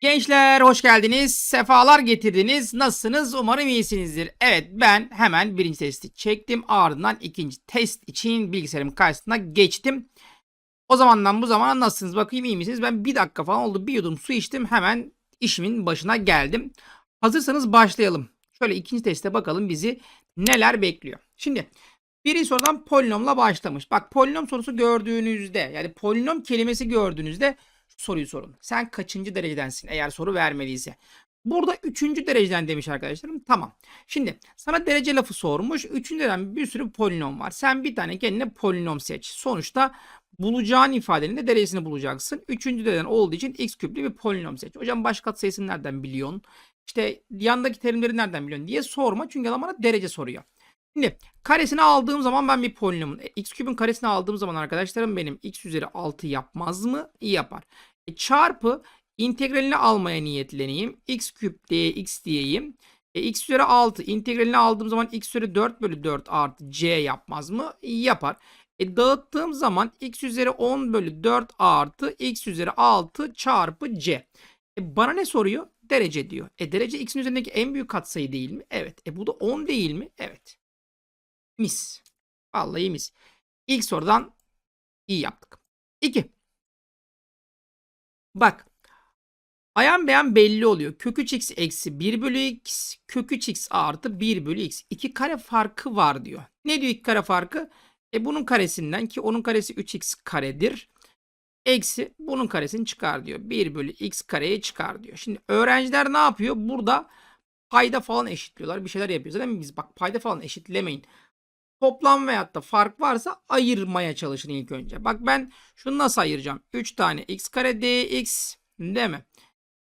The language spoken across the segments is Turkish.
Gençler hoş geldiniz. Sefalar getirdiniz. Nasılsınız? Umarım iyisinizdir. Evet ben hemen birinci testi çektim. Ardından ikinci test için bilgisayarımın karşısına geçtim. O zamandan bu zamana nasılsınız? Bakayım iyi misiniz? Ben bir dakika falan oldu. Bir yudum su içtim. Hemen işimin başına geldim. Hazırsanız başlayalım. Şöyle ikinci teste bakalım bizi neler bekliyor. Şimdi birinci sorudan polinomla başlamış. Bak polinom sorusu gördüğünüzde yani polinom kelimesi gördüğünüzde şu soruyu sorun. Sen kaçıncı derecedensin eğer soru vermediyse. Burada üçüncü dereceden demiş arkadaşlarım. Tamam. Şimdi sana derece lafı sormuş. Üçüncü dereceden bir sürü polinom var. Sen bir tane kendine polinom seç. Sonuçta bulacağın ifadenin de derecesini bulacaksın. Üçüncü dereceden olduğu için x küplü bir polinom seç. Hocam baş katsayısını nereden biliyorsun? İşte yandaki terimleri nereden biliyorsun diye sorma. Çünkü adam bana derece soruyor. Şimdi karesini aldığım zaman ben bir polinomun. E, x küpün karesini aldığım zaman arkadaşlarım benim x üzeri 6 yapmaz mı? İyi yapar. E, çarpı integralini almaya niyetleneyim. x küp dx diyeyim. E, x üzeri 6 integralini aldığım zaman x üzeri 4 bölü 4 artı c yapmaz mı? İyi yapar. E, dağıttığım zaman x üzeri 10 bölü 4 artı x üzeri 6 çarpı c. E, bana ne soruyor? Derece diyor. E derece x'in üzerindeki en büyük katsayı değil mi? Evet. E bu da 10 değil mi? Evet. Mis. Vallahi mis. İlk sorudan iyi yaptık. 2. Bak. Ayan beyan belli oluyor. Kök 3 x eksi 1 bölü x. Kök 3 x artı 1 bölü x. 2 kare farkı var diyor. Ne diyor 2 kare farkı? E bunun karesinden ki onun karesi 3x karedir. Eksi bunun karesini çıkar diyor. 1 bölü x kareye çıkar diyor. Şimdi öğrenciler ne yapıyor? Burada payda falan eşitliyorlar. Bir şeyler yapıyor. Zaten biz bak payda falan eşitlemeyin toplam veyahut da fark varsa ayırmaya çalışın ilk önce. Bak ben şunu nasıl ayıracağım? 3 tane x kare dx değil mi?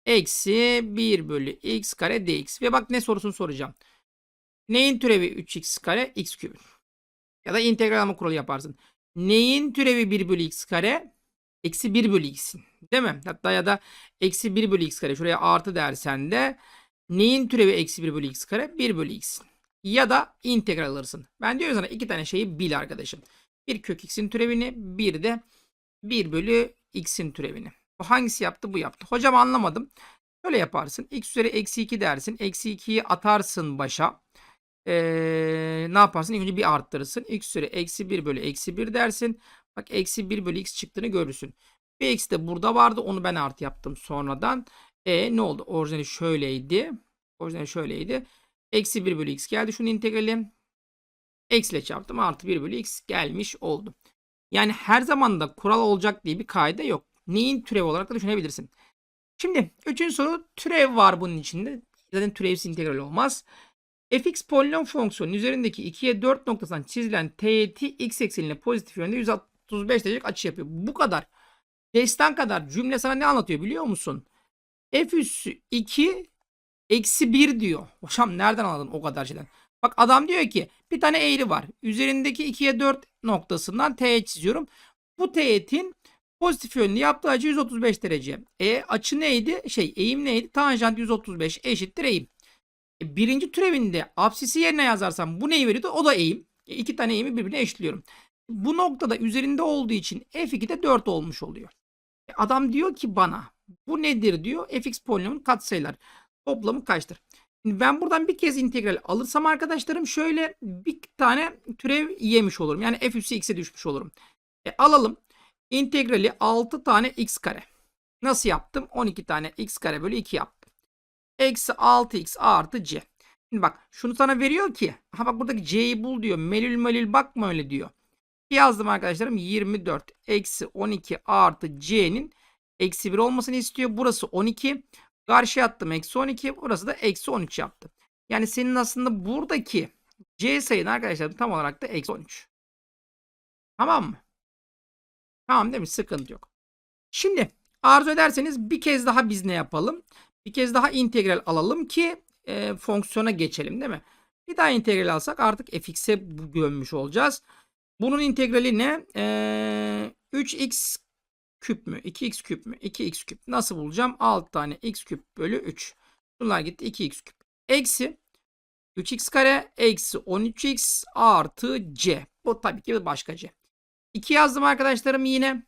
Eksi 1 bölü x kare dx. Ve bak ne sorusunu soracağım. Neyin türevi 3x kare? x kübün. Ya da integral alma kuralı yaparsın. Neyin türevi 1 bölü x kare? Eksi 1 bölü x'in. Değil mi? Hatta ya da eksi 1 bölü x kare. Şuraya artı dersen de neyin türevi eksi 1 bölü x kare? 1 bölü x'in ya da integral alırsın. Ben diyorum sana iki tane şeyi bil arkadaşım. Bir kök x'in türevini bir de 1 bölü x'in türevini. Bu hangisi yaptı bu yaptı. Hocam anlamadım. Şöyle yaparsın. x üzeri eksi 2 dersin. Eksi 2'yi atarsın başa. Ee, ne yaparsın? İlk önce bir arttırırsın. x üzeri eksi 1 bölü eksi 1 dersin. Bak eksi 1 bölü x çıktığını görürsün. Bir eksi de burada vardı. Onu ben artı yaptım sonradan. E ne oldu? Orijinali şöyleydi. Orijinali şöyleydi. Eksi 1 bölü x geldi. Şunun integrali. Eksi ile çarptım. Artı 1 bölü x gelmiş oldu. Yani her zaman da kural olacak diye bir kaide yok. Neyin türevi olarak da düşünebilirsin. Şimdi üçüncü soru türev var bunun içinde. Zaten türevsiz integral olmaz. fx polinom fonksiyonun üzerindeki 2'ye 4 noktasından çizilen teğet x eksenine pozitif yönde 135 derecelik açı yapıyor. Bu kadar. Destan kadar cümle sana ne anlatıyor biliyor musun? f üssü 2 Eksi 1 diyor. Hocam nereden anladın o kadar şeyden? Bak adam diyor ki bir tane eğri var. Üzerindeki 2'ye 4 noktasından teğet çiziyorum. Bu teğetin pozitif yönlü yaptığı açı 135 derece. E açı neydi? Şey eğim neydi? Tanjant 135 eşittir eğim. E, birinci türevinde apsisi yerine yazarsam bu neyi veriyordu? O da eğim. E, iki tane eğimi birbirine eşitliyorum. Bu noktada üzerinde olduğu için f2'de 4 olmuş oluyor. E, adam diyor ki bana bu nedir diyor. fx polinomun katsayılar toplamı kaçtır? Şimdi ben buradan bir kez integral alırsam arkadaşlarım şöyle bir tane türev yemiş olurum. Yani f üssü x'e düşmüş olurum. E, alalım. integrali 6 tane x kare. Nasıl yaptım? 12 tane x kare bölü 2 yaptım. Eksi 6x artı c. Şimdi bak şunu sana veriyor ki. Ha bak buradaki c'yi bul diyor. Melül melül bakma öyle diyor. Yazdım arkadaşlarım 24 eksi 12 artı c'nin eksi 1 olmasını istiyor. Burası 12. Karşıya attım eksi 12. Burası da eksi 13 yaptı. Yani senin aslında buradaki C sayın arkadaşlar tam olarak da eksi 13. Tamam mı? Tamam mi? Sıkıntı yok. Şimdi arzu ederseniz bir kez daha biz ne yapalım? Bir kez daha integral alalım ki e, fonksiyona geçelim değil mi? Bir daha integral alsak artık fx'e gömmüş olacağız. Bunun integrali ne? E, 3x küp mü? 2x küp mü? 2x küp. Nasıl bulacağım? 6 tane x küp bölü 3. Bunlar gitti 2x küp. Eksi 3x kare eksi 13x artı c. Bu tabii ki başka c. 2 yazdım arkadaşlarım yine.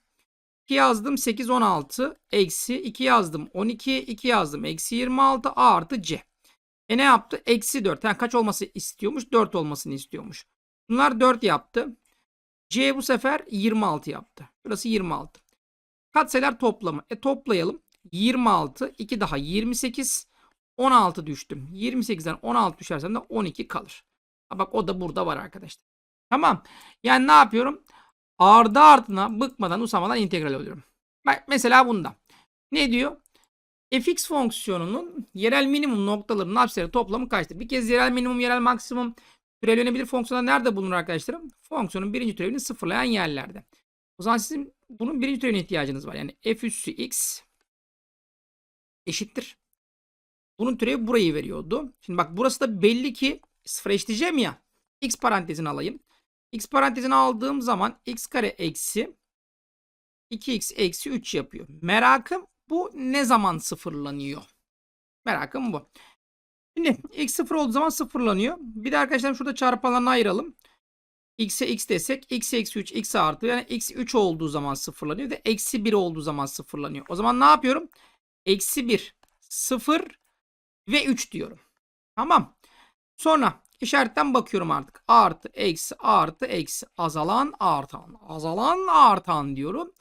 2 yazdım 8 16 eksi 2 yazdım 12 2 yazdım eksi 26 a artı c. E ne yaptı? Eksi 4. Yani kaç olması istiyormuş? 4 olmasını istiyormuş. Bunlar 4 yaptı. C bu sefer 26 yaptı. Burası 26. Katsayılar toplamı. E toplayalım. 26, 2 daha 28, 16 düştüm. 28'den 16 düşersem de 12 kalır. Ha bak o da burada var arkadaşlar. Tamam. Yani ne yapıyorum? Ardı ardına bıkmadan usamadan integral alıyorum. Bak mesela bunda. Ne diyor? fx fonksiyonunun yerel minimum noktalarının apsisleri toplamı kaçtır? Bir kez yerel minimum, yerel maksimum türevlenebilir fonksiyonlar nerede bulunur arkadaşlarım? Fonksiyonun birinci türevini sıfırlayan yerlerde. O zaman sizin bunun birinci türevine ihtiyacınız var. Yani f üssü x eşittir. Bunun türevi burayı veriyordu. Şimdi bak burası da belli ki sıfır eşitleyeceğim ya. x parantezini alayım. x parantezini aldığım zaman x kare eksi 2x eksi 3 yapıyor. Merakım bu ne zaman sıfırlanıyor? Merakım bu. Şimdi x sıfır olduğu zaman sıfırlanıyor. Bir de arkadaşlar şurada çarpanlarını ayıralım. X'e x desek x eksi 3 x artı yani x 3 olduğu zaman sıfırlanıyor ve eksi 1 olduğu zaman sıfırlanıyor. O zaman ne yapıyorum? Eksi 1, 0 ve 3 diyorum. Tamam. Sonra işaretten bakıyorum artık. Artı, eksi, artı, eksi. Azalan, artan. Azalan, artan diyorum.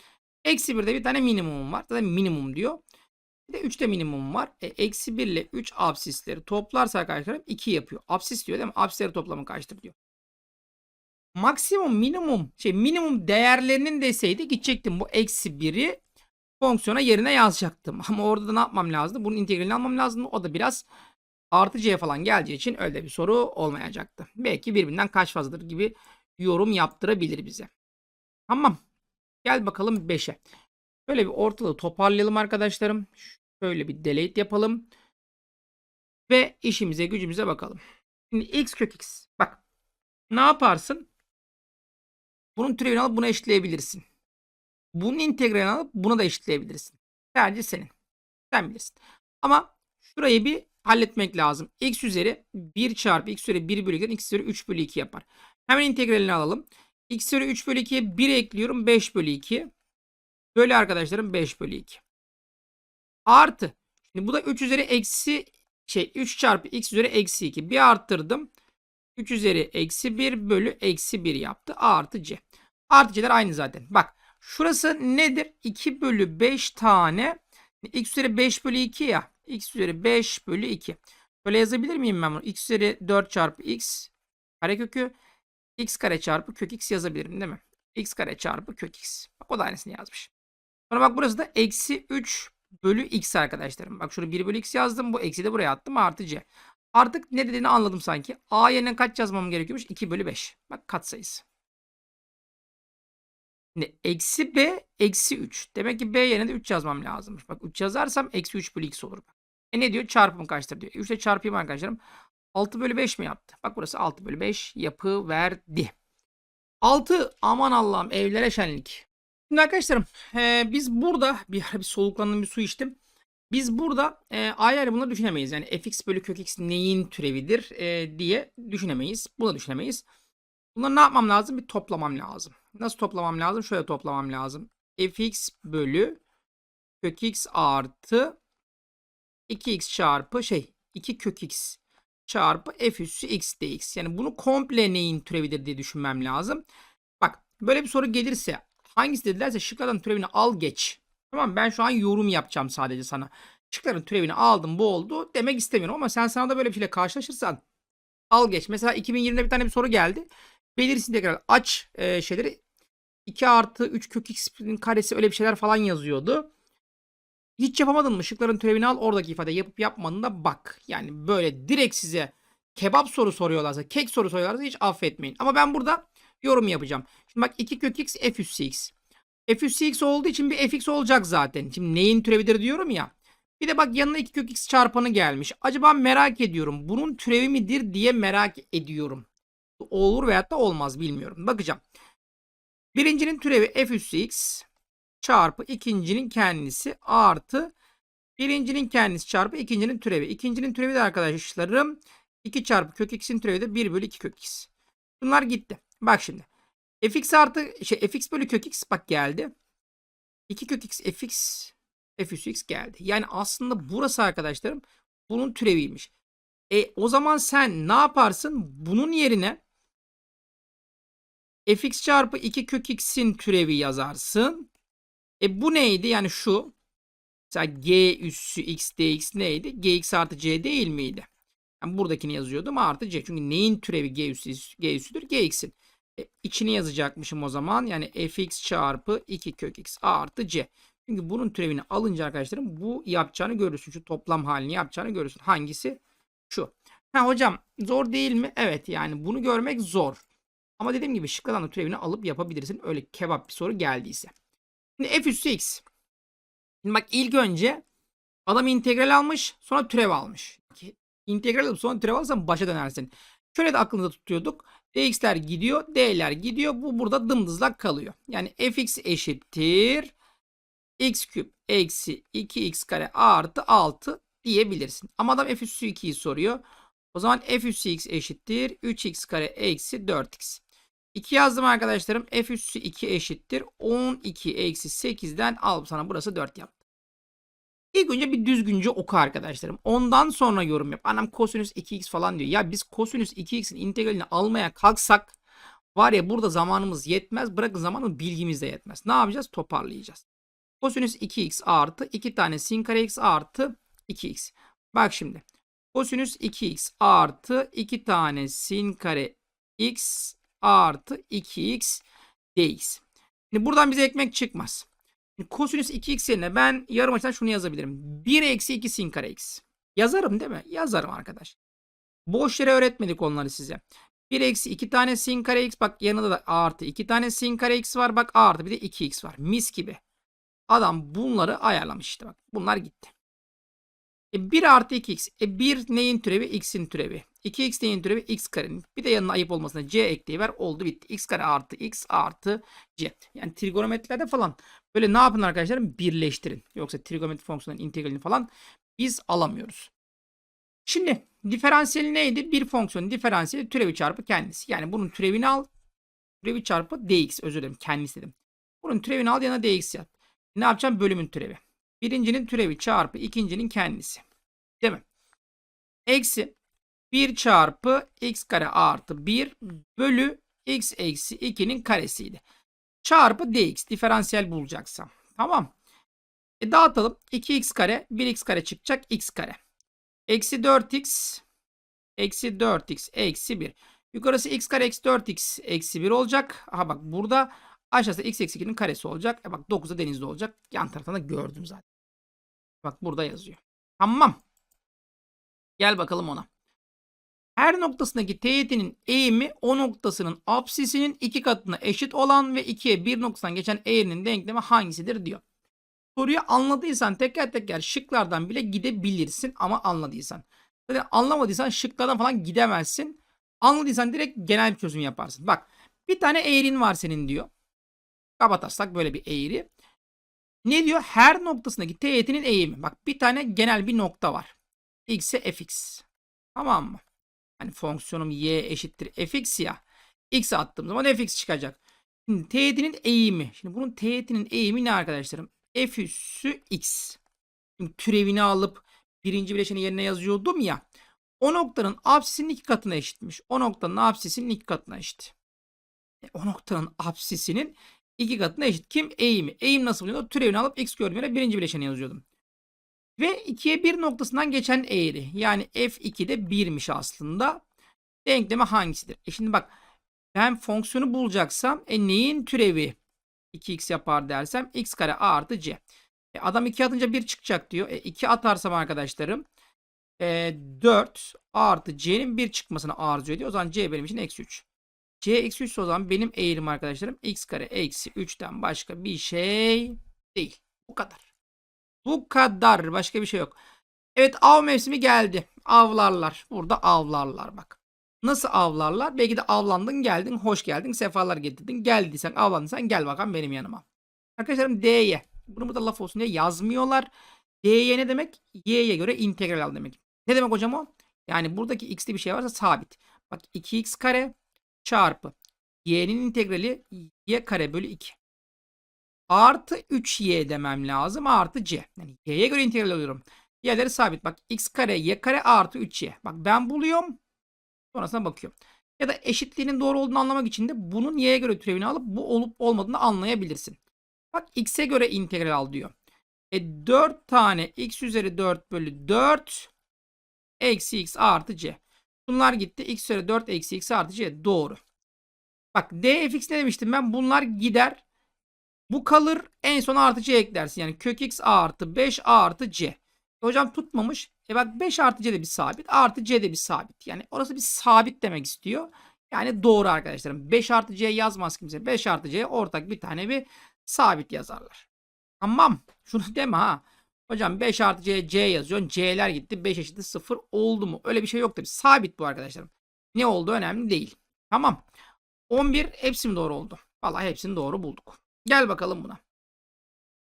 Eksi 1'de bir tane minimum var. Zaten minimum diyor. Bir de 3'te minimum var. E, eksi 1 ile 3 absisleri toplarsa arkadaşlarım 2 yapıyor. Absis diyor değil mi? Absisleri toplamı kaçtır diyor. Maksimum minimum şey minimum değerlerinin deseydi gidecektim bu eksi 1'i fonksiyona yerine yazacaktım. Ama orada da ne yapmam lazım? Bunun integralini almam lazım. O da biraz artı c falan geleceği için öyle bir soru olmayacaktı. Belki birbirinden kaç fazladır gibi yorum yaptırabilir bize. Tamam. Gel bakalım 5'e. Böyle bir ortalığı toparlayalım arkadaşlarım. Şöyle bir delete yapalım. Ve işimize gücümüze bakalım. Şimdi x kök x. Bak. Ne yaparsın? Bunun türevini alıp buna eşitleyebilirsin. Bunun integralini alıp buna da eşitleyebilirsin. Tercih senin. Sen bilirsin. Ama şurayı bir halletmek lazım. x üzeri 1 çarpı x üzeri 1 bölü 2'den x üzeri 3 bölü 2 yapar. Hemen integralini alalım. x üzeri 3 bölü 2'ye 1 ekliyorum. 5 bölü 2. Böyle arkadaşlarım 5 bölü 2. Artı. Şimdi bu da 3 üzeri eksi şey 3 çarpı x üzeri eksi 2. Bir arttırdım. 3 üzeri eksi 1 bölü eksi 1 yaptı. A artı c. Artı c'ler aynı zaten. Bak şurası nedir? 2 bölü 5 tane. x üzeri 5 bölü 2 ya. x üzeri 5 bölü 2. Böyle yazabilir miyim ben bunu? x üzeri 4 çarpı x karekökü x kare çarpı kök x yazabilirim değil mi? x kare çarpı kök x. Bak o da aynısını yazmış. Sonra bak burası da eksi 3 bölü x arkadaşlarım. Bak şurada 1 bölü x yazdım. Bu eksi de buraya attım. Artı c. Artık ne dediğini anladım sanki. A yerine kaç yazmam gerekiyormuş? 2 bölü 5. Bak katsayısı. Şimdi eksi b eksi 3. Demek ki b yerine de 3 yazmam lazımmış. Bak 3 yazarsam eksi 3 bölü x olur. E ne diyor? Çarpım kaçtır diyor. 3 ile çarpayım arkadaşlarım. 6 bölü 5 mi yaptı? Bak burası 6 bölü 5 yapı verdi. 6 aman Allah'ım evlere şenlik. Şimdi arkadaşlarım e, biz burada bir bir soluklandım bir su içtim. Biz burada e, ayrı bunları düşünemeyiz. Yani fx bölü kök x neyin türevidir e, diye düşünemeyiz. Bunu düşünemeyiz. Bunları ne yapmam lazım? Bir toplamam lazım. Nasıl toplamam lazım? Şöyle toplamam lazım. fx bölü kök x artı 2x çarpı şey 2 kök x çarpı f üssü x dx. Yani bunu komple neyin türevidir diye düşünmem lazım. Bak böyle bir soru gelirse hangisi dedilerse şıklardan türevini al geç. Tamam ben şu an yorum yapacağım sadece sana. Şıkların türevini aldım bu oldu demek istemiyorum ama sen sana da böyle bir şeyle karşılaşırsan al geç. Mesela 2020'de bir tane bir soru geldi. Belirsiz integral aç e, şeyleri 2 artı 3 kök x'in karesi öyle bir şeyler falan yazıyordu. Hiç yapamadın mı? Şıkların türevini al oradaki ifade yapıp yapmadın da bak. Yani böyle direkt size kebap soru soruyorlarsa, kek soru soruyorlarsa hiç affetmeyin. Ama ben burada yorum yapacağım. Şimdi bak 2 kök x f üssü x. f üssü x olduğu için bir fx olacak zaten. Şimdi neyin türevidir diyorum ya. Bir de bak yanına 2 kök x çarpanı gelmiş. Acaba merak ediyorum. Bunun türevi midir diye merak ediyorum. Olur veyahut da olmaz bilmiyorum. Bakacağım. Birincinin türevi f üssü x çarpı ikincinin kendisi artı birincinin kendisi çarpı ikincinin türevi. İkincinin türevi de arkadaşlarım 2 çarpı kök x'in türevi de 1 bölü 2 kök x. Bunlar gitti. Bak şimdi. Fx artı şey fx bölü kök x bak geldi. 2 kök x fx f üssü x geldi. Yani aslında burası arkadaşlarım bunun türeviymiş. E o zaman sen ne yaparsın? Bunun yerine fx çarpı 2 kök x'in türevi yazarsın. E bu neydi? Yani şu. Mesela g üssü x dx neydi? gx artı c değil miydi? Yani buradakini yazıyordum artı c. Çünkü neyin türevi g üssü g üssüdür? gx'in. E, içini yazacakmışım o zaman. Yani fx çarpı 2 kök x artı c. Çünkü bunun türevini alınca arkadaşlarım bu yapacağını görürsün. Şu toplam halini yapacağını görürsün. Hangisi? Şu. Ha hocam zor değil mi? Evet yani bunu görmek zor. Ama dediğim gibi şıklardan da türevini alıp yapabilirsin. Öyle kebap bir soru geldiyse. Şimdi f üssü x. Şimdi bak ilk önce adam integral almış sonra türev almış. İntegral alıp sonra türev alırsan başa dönersin. Şöyle de aklınızda tutuyorduk. Dx'ler gidiyor, d'ler gidiyor. Bu burada dımdızlak kalıyor. Yani fx eşittir x küp eksi 2x kare artı 6 diyebilirsin. Ama adam f üssü 2'yi soruyor. O zaman f üssü x eşittir 3x kare eksi 4x. 2 yazdım arkadaşlarım. F üssü 2 eşittir. 12 eksi 8'den al sana burası 4 yaptı. İlk önce bir düzgünce oku arkadaşlarım. Ondan sonra yorum yap. Anam kosinüs 2x falan diyor. Ya biz kosinüs 2x'in integralini almaya kalksak var ya burada zamanımız yetmez. Bırakın zamanı bilgimiz de yetmez. Ne yapacağız? Toparlayacağız. Kosinüs 2x artı 2 tane sin kare x artı 2x. Bak şimdi. Kosinüs 2x artı 2 tane sin kare x artı 2x dx. Şimdi buradan bize ekmek çıkmaz. Kosinüs 2x yerine ben yarım açıdan şunu yazabilirim. 1 eksi 2 sin kare x. Yazarım değil mi? Yazarım arkadaş. Boş yere öğretmedik onları size. 1 eksi 2 tane sin kare x. Bak yanında da artı 2 tane sin kare x var. Bak artı bir de 2x var. Mis gibi. Adam bunları ayarlamış işte bak. Bunlar gitti. E 1 artı 2x. E 1 neyin türevi? X'in türevi. 2x neyin türevi? X karenin. Bir de yanına ayıp olmasına c ekleyiver. Oldu bitti. x kare artı x artı c. Yani trigonometrilerde falan böyle ne yapın arkadaşlar? Birleştirin. Yoksa trigonometri fonksiyonun integralini falan biz alamıyoruz. Şimdi diferansiyeli neydi? Bir fonksiyonun diferansiyeli türevi çarpı kendisi. Yani bunun türevini al. Türevi çarpı dx. Özür dilerim. Kendisi dedim. Bunun türevini al yanına dx yap. Ne yapacağım? Bölümün türevi. Birincinin türevi çarpı ikincinin kendisi. Değil mi? Eksi 1 çarpı x kare artı 1 bölü x eksi 2'nin karesiydi. Çarpı dx diferansiyel bulacaksam. Tamam. E dağıtalım. 2x kare 1x kare çıkacak x kare. Eksi 4x eksi 4x eksi 1. Yukarısı x kare eksi 4x eksi 1 olacak. Aha bak burada aşağısı x eksi 2'nin karesi olacak. E bak 9'da denizde olacak. Yan taraftan da gördüm zaten. Bak burada yazıyor. Tamam. Gel bakalım ona. Her noktasındaki teğetinin eğimi o noktasının apsisinin iki katına eşit olan ve ikiye bir noktadan geçen eğrinin denklemi hangisidir diyor. Soruyu anladıysan teker teker şıklardan bile gidebilirsin ama anladıysan. Zaten anlamadıysan şıklardan falan gidemezsin. Anladıysan direkt genel bir çözüm yaparsın. Bak bir tane eğrin var senin diyor. Kabataslak böyle bir eğri. Ne diyor? Her noktasındaki teğetinin eğimi. Bak bir tane genel bir nokta var. X'e fx. Tamam mı? Yani fonksiyonum y eşittir fx ya. X attığım zaman fx çıkacak. Şimdi teğetinin eğimi. Şimdi bunun teğetinin eğimi ne arkadaşlarım? f üssü x. Şimdi türevini alıp birinci bileşeni yerine yazıyordum ya. O noktanın apsisinin iki katına eşitmiş. O noktanın apsisinin iki katına eşit. E, o noktanın apsisinin iki katına eşit. Kim? Eğimi. Eğim nasıl bulunuyor? Türevini alıp x gördüğüm yere birinci bileşeni yazıyordum. Ve 2'ye 1 noktasından geçen eğri. Yani f2 de 1'miş aslında. Denklemi hangisidir? E şimdi bak ben fonksiyonu bulacaksam e neyin türevi 2x yapar dersem x kare a artı c. E adam 2 atınca 1 çıkacak diyor. E 2 atarsam arkadaşlarım e 4 artı c'nin 1 çıkmasını arzu ediyor. O zaman c benim için eksi 3. c eksi 3 o zaman benim eğrim arkadaşlarım x kare eksi 3'ten başka bir şey değil. Bu kadar. Bu kadar. Başka bir şey yok. Evet av mevsimi geldi. Avlarlar. Burada avlarlar bak. Nasıl avlarlar? Belki de avlandın geldin. Hoş geldin. Sefalar getirdin. Geldiysen avlandıysan gel bakalım benim yanıma. Arkadaşlarım D'ye. Bunu burada laf olsun diye yazmıyorlar. D'ye ne demek? Y'ye göre integral al demek. Ne demek hocam o? Yani buradaki x'li bir şey varsa sabit. Bak 2x kare çarpı y'nin integrali y kare bölü 2. artı 3y demem lazım artı c. Yani y'ye göre integral alıyorum. Y'leri sabit. Bak x kare y kare artı 3y. Bak ben buluyorum. Sonrasına bakıyorum. Ya da eşitliğinin doğru olduğunu anlamak için de bunun y'ye göre türevini alıp bu olup olmadığını anlayabilirsin. Bak x'e göre integral al diyor. E 4 tane x üzeri 4 bölü 4 eksi x artı c. Bunlar gitti. x üzeri 4 eksi x artı c. Doğru. Bak dfx ne demiştim ben? Bunlar gider. Bu kalır. En son artı c eklersin. Yani kök x artı 5 artı c. Hocam tutmamış. E bak 5 artı c de bir sabit. Artı c de bir sabit. Yani orası bir sabit demek istiyor. Yani doğru arkadaşlarım. 5 artı c yazmaz kimse. 5 artı c ortak bir tane bir sabit yazarlar. Tamam. Şunu deme ha. Hocam 5 artı c c yazıyorsun. c'ler gitti. 5 eşittir 0 oldu mu? Öyle bir şey yok tabii. Sabit bu arkadaşlarım. Ne oldu önemli değil. Tamam. 11 hepsi mi doğru oldu? Vallahi hepsini doğru bulduk. Gel bakalım buna.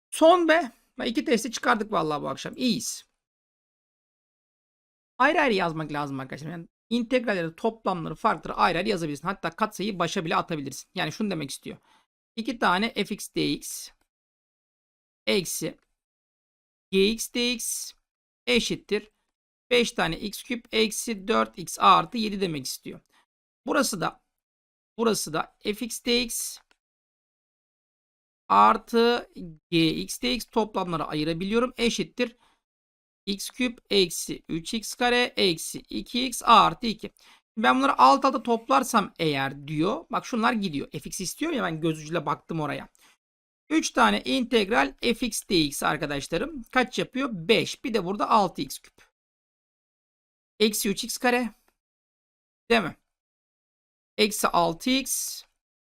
Son be. İki testi çıkardık vallahi bu akşam. İyiyiz. Ayrı ayrı yazmak lazım arkadaşlar. Yani integralleri, toplamları, farkları ayrı ayrı yazabilirsin. Hatta katsayıyı başa bile atabilirsin. Yani şunu demek istiyor. İki tane fx dx eksi gx dx eşittir 5 tane x küp eksi 4x artı 7 demek istiyor. Burası da burası da fx dx artı gx dx toplamları ayırabiliyorum. Eşittir x küp eksi 3x kare eksi 2x artı 2. Ben bunları alt alta toplarsam eğer diyor. Bak şunlar gidiyor. fx istiyor ya ben göz ucuyla baktım oraya. 3 tane integral fx dx arkadaşlarım. Kaç yapıyor? 5. Bir de burada 6x küp. Eksi 3x kare. Değil mi? Eksi 6x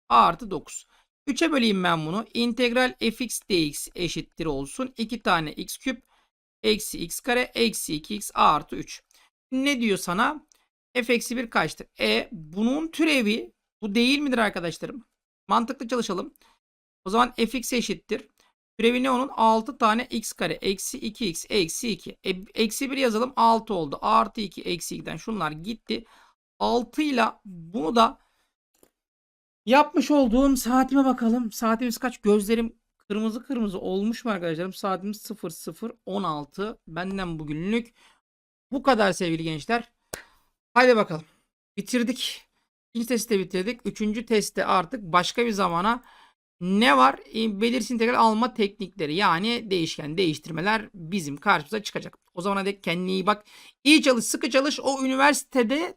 artı 9. 3'e böleyim ben bunu. İntegral fx dx eşittir olsun. 2 tane x küp eksi x kare eksi 2x artı 3. Ne diyor sana? f eksi 1 kaçtır? E bunun türevi bu değil midir arkadaşlarım? Mantıklı çalışalım. O zaman fx eşittir. Türevi ne onun? 6 tane x kare eksi 2x eksi 2. E, eksi 1 yazalım 6 oldu. Artı 2 eksi 2'den şunlar gitti. 6 ile bunu da yapmış olduğum saatime bakalım. Saatimiz kaç? Gözlerim kırmızı kırmızı olmuş mu arkadaşlarım? Saatimiz 00.16. Benden bugünlük bu kadar sevgili gençler. Haydi bakalım. Bitirdik. İkinci testi de bitirdik. Üçüncü testte artık başka bir zamana ne var? E, belirsiz integral alma teknikleri yani değişken değiştirmeler bizim karşımıza çıkacak. O zamana dek kendine iyi bak. İyi çalış, sıkı çalış. O üniversitede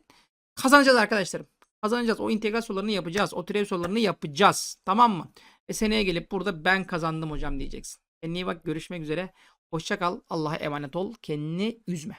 kazanacağız arkadaşlarım. Kazanacağız. O integral sorularını yapacağız. O türev sorularını yapacağız. Tamam mı? Ve seneye gelip burada ben kazandım hocam diyeceksin. Kendine iyi bak. Görüşmek üzere. Hoşça kal. Allah'a emanet ol. Kendini üzme.